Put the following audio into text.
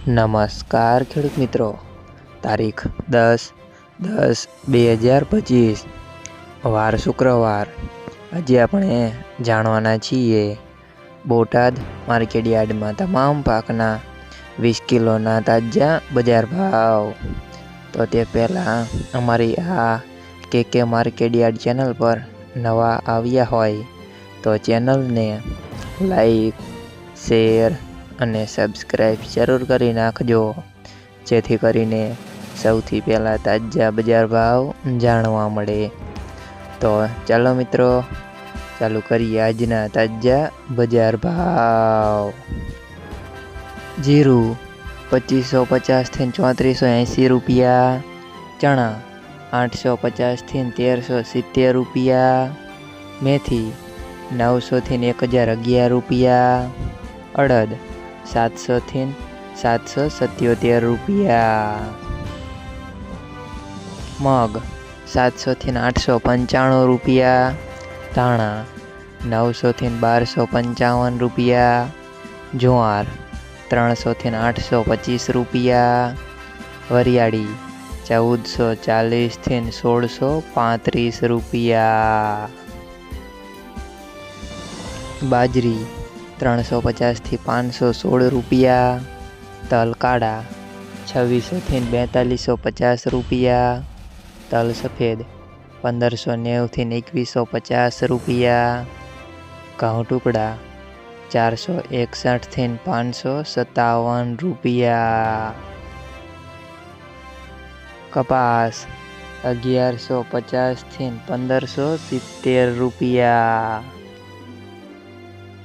નમસ્કાર ખેડૂત મિત્રો. તારીખ દસ દસ બે હજાર પચીસ. વાર શુક્રવાર. આજે આપણે જાણવાના છીએ બોટાદ માર્કેટયાર્ડમાં તમામ પાકના વીસ કિલોના તાજા બજાર ભાવ. તો તે પહેલાં અમારી આ કે કે માર્કેટયાર્ડ ચેનલ પર નવા આવ્યા હોય તો ચેનલને લાઈક, શેર અને સબસ્ક્રાઈબ જરૂર કરી નાખજો. જેથી કરીને સૌથી પહેલાં તાજા બજાર ભાવ જાણવા મળે. તો ચાલો મિત્રો, ચાલુ કરીએ આજના તાજા બજાર ભાવ. જીરું પચીસો પચાસથી ચોત્રીસો એંસી રૂપિયા. ચણા આઠસો પચાસથી તેરસો સિત્તેર રૂપિયા. મેથી નવસોથી એક હજાર અગિયાર રૂપિયા. અડદ સાતસોથી સાતસો સત્યોતેર રૂપિયા. મગ સાતસોથી આઠસો પંચાણું રૂપિયા. ધાણા નવસોથી બારસો પંચાવન રૂપિયા. જુવાર ત્રણસોથી આઠસો પચીસ રૂપિયા. વરિયાળી ચૌદસો ચાલીસથી સોળસો પાંત્રીસ રૂપિયા. બાજરી ત્રણસો પચાસથી પાંચસો સોળ રૂપિયા તલ કાળા છવ્વીસોથી બેતાલીસો પચાસ રૂપિયા તલ સફેદ પંદરસો નેવુંથી એકવીસો પચાસ રૂપિયા ઘઉં ટુકડા ચારસો એકસઠથી પાંચસો સત્તાવન રૂપિયા. કપાસ અગિયારસો પચાસથી પંદરસો સિત્તેર રૂપિયા.